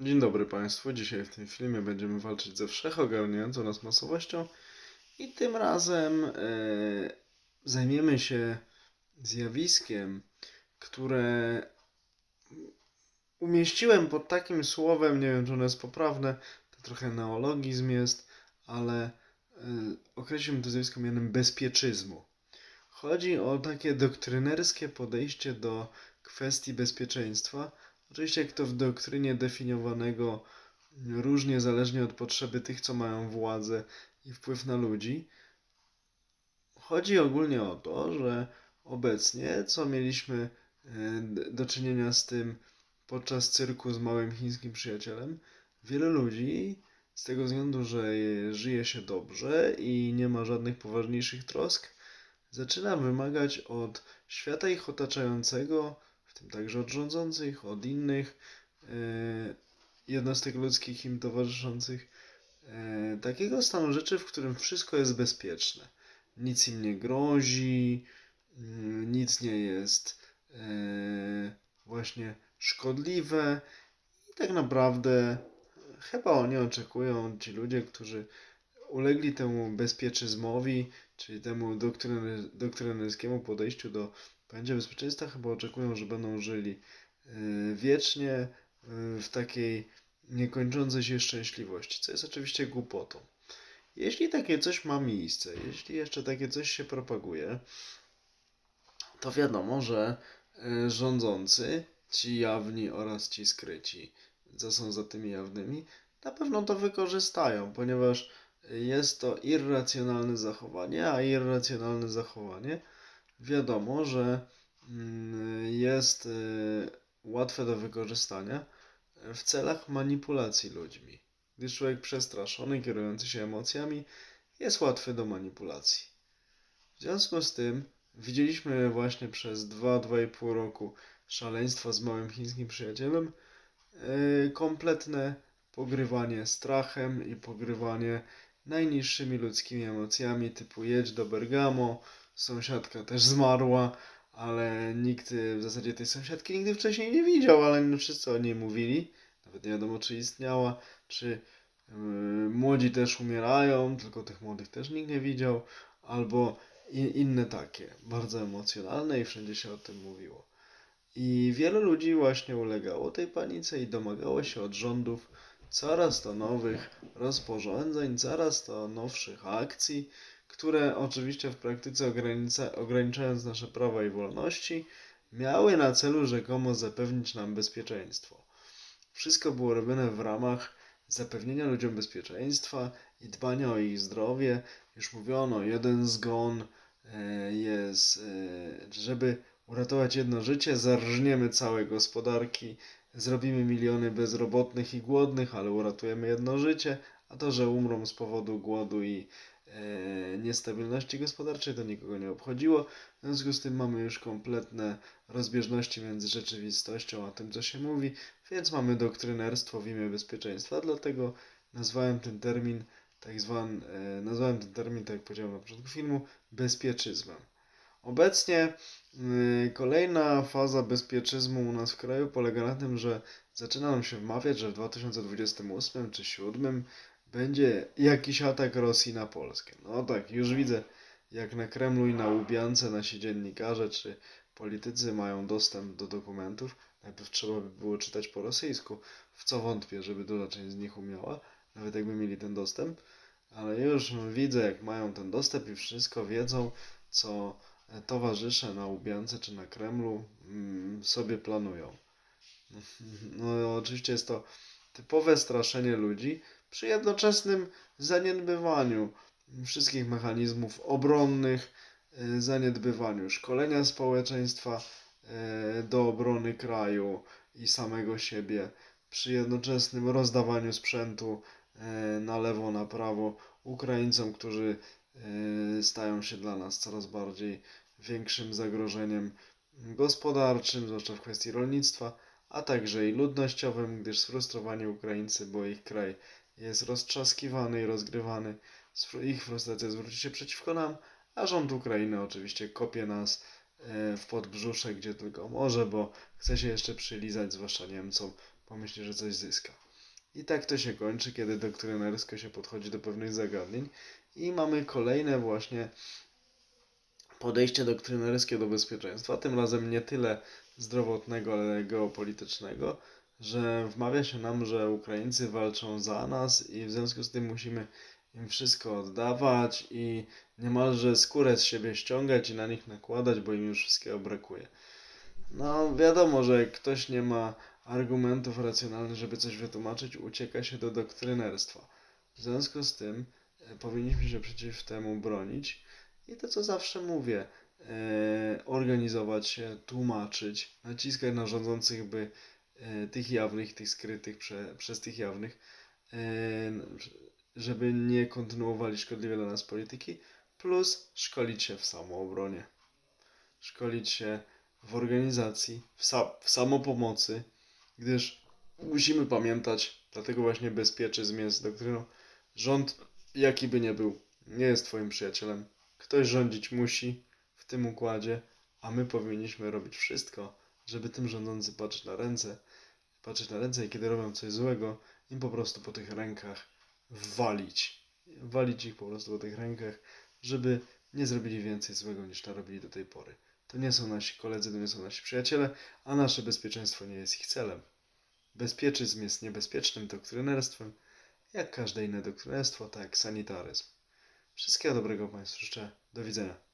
Dzień dobry Państwu. Dzisiaj w tym filmie będziemy walczyć ze wszechogarniającą nas masowością i tym razem e, zajmiemy się zjawiskiem, które umieściłem pod takim słowem, nie wiem czy ono jest poprawne, to trochę neologizm jest, ale e, określiłem to zjawisko mianem bezpieczyzmu. Chodzi o takie doktrynerskie podejście do kwestii bezpieczeństwa, Oczywiście jak to w doktrynie definiowanego różnie zależnie od potrzeby tych, co mają władzę i wpływ na ludzi. Chodzi ogólnie o to, że obecnie, co mieliśmy e, do czynienia z tym podczas cyrku z małym chińskim przyjacielem, wielu ludzi z tego względu, że je- żyje się dobrze i nie ma żadnych poważniejszych trosk, zaczyna wymagać od świata ich otaczającego tym także od rządzących, od innych e, jednostek ludzkich im towarzyszących, e, takiego stanu rzeczy, w którym wszystko jest bezpieczne. Nic im nie grozi, mm, nic nie jest e, właśnie szkodliwe i tak naprawdę chyba oni oczekują, ci ludzie, którzy ulegli temu bezpieczyzmowi, czyli temu doktrynerskiemu podejściu do pojęcia bezpieczeństwa, chyba oczekują, że będą żyli e, wiecznie e, w takiej niekończącej się szczęśliwości, co jest oczywiście głupotą. Jeśli takie coś ma miejsce, jeśli jeszcze takie coś się propaguje, to wiadomo, że e, rządzący, ci jawni oraz ci skryci, co są za tymi jawnymi, na pewno to wykorzystają, ponieważ jest to irracjonalne zachowanie, a irracjonalne zachowanie wiadomo, że mm, jest y, łatwe do wykorzystania w celach manipulacji ludźmi. Gdyż człowiek przestraszony, kierujący się emocjami, jest łatwy do manipulacji. W związku z tym widzieliśmy właśnie przez 2-2,5 roku szaleństwo z małym chińskim przyjacielem, yy, kompletne pogrywanie strachem i pogrywanie najniższymi ludzkimi emocjami typu jedź do Bergamo, sąsiadka też zmarła, ale nikt y, w zasadzie tej sąsiadki nigdy wcześniej nie widział, ale wszyscy o niej mówili. Nawet nie wiadomo, czy istniała, czy yy, młodzi też umierają, tylko tych młodych też nikt nie widział, albo inne takie, bardzo emocjonalne i wszędzie się o tym mówiło. I wielu ludzi właśnie ulegało tej panice i domagało się od rządów coraz to nowych rozporządzeń, coraz to nowszych akcji, które oczywiście w praktyce ogranicza, ograniczając nasze prawa i wolności, miały na celu rzekomo zapewnić nam bezpieczeństwo. Wszystko było robione w ramach zapewnienia ludziom bezpieczeństwa i dbania o ich zdrowie. Już mówiono, jeden zgon e, jest, e, żeby uratować jedno życie, zarżniemy całe gospodarki, zrobimy miliony bezrobotnych i głodnych, ale uratujemy jedno życie, a to, że umrą z powodu głodu i e, niestabilności gospodarczej, to nikogo nie obchodziło. W związku z tym mamy już kompletne rozbieżności między rzeczywistością a tym, co się mówi, więc mamy doktrynerstwo w imię bezpieczeństwa, dlatego nazwałem ten termin, tak zwany, e, nazwałem ten termin, tak jak powiedziałem na początku filmu, bezpieczyzmem. Obecnie y, kolejna faza bezpieczyzmu u nas w kraju polega na tym, że zaczyna nam się wmawiać, że w 2028 czy 2027 będzie jakiś atak Rosji na Polskę. No tak, już widzę, jak na Kremlu i na Łubiance nasi dziennikarze czy politycy mają dostęp do dokumentów. Najpierw trzeba by było czytać po rosyjsku, w co wątpię, żeby duża część z nich umiała, nawet jakby mieli ten dostęp. Ale już widzę, jak mają ten dostęp i wszystko wiedzą, co towarzysze na Łubiance czy na Kremlu mm, sobie planują. No oczywiście jest to typowe straszenie ludzi przy jednoczesnym zaniedbywaniu wszystkich mechanizmów obronnych, y, zaniedbywaniu szkolenia społeczeństwa y, do obrony kraju i samego siebie, przy jednoczesnym rozdawaniu sprzętu y, na lewo, na prawo Ukraińcom, którzy stają się dla nas coraz bardziej większym zagrożeniem gospodarczym, zwłaszcza w kwestii rolnictwa, a także i ludnościowym, gdyż sfrustrowani Ukraińcy, bo ich kraj jest roztrzaskiwany i rozgrywany, ich frustracja zwróci się przeciwko nam, a rząd Ukrainy oczywiście kopie nas e, w podbrzusze, gdzie tylko może, bo chce się jeszcze przylizać, zwłaszcza Niemcom, pomyśli, że coś zyska. I tak to się kończy, kiedy doktrynersko się podchodzi do pewnych zagadnień. I mamy kolejne właśnie podejście doktrynerskie do bezpieczeństwa, tym razem nie tyle zdrowotnego, ale geopolitycznego, że wmawia się nam, że Ukraińcy walczą za nas i w związku z tym musimy im wszystko oddawać i niemalże skórę z siebie ściągać i na nich nakładać, bo im już wszystkiego brakuje. No wiadomo, że jak ktoś nie ma argumentów racjonalnych, żeby coś wytłumaczyć, ucieka się do doktrynerstwa. W związku z tym e, powinniśmy się przeciw temu bronić i to co zawsze mówię, e, organizować się, tłumaczyć, naciskać na rządzących, by tych jawnych, tych skrytych prze, przez tych jawnych, e, żeby nie kontynuowali szkodliwej dla nas polityki, plus szkolić się w samoobronie, szkolić się w organizacji, w, sa- w samopomocy, gdyż musimy pamiętać, dlatego właśnie bezpieczeństwo jest doktryną, rząd jaki by nie był, nie jest twoim przyjacielem. Ktoś rządzić musi w tym układzie, a my powinniśmy robić wszystko, żeby tym rządzącym patrzeć na ręce, patrzeć na ręce i kiedy robią coś złego, im po prostu po tych rękach walić. Walić ich po prostu po tych rękach, żeby nie zrobili więcej złego niż narobili do tej pory. To nie są nasi koledzy, to nie są nasi przyjaciele, a nasze bezpieczeństwo nie jest ich celem. Bezpieczeństwo jest niebezpiecznym doktrynerstwem, jak każde inne doktrynerstwo, tak jak sanitaryzm. Wszystkiego dobrego Państwu życzę. Do widzenia.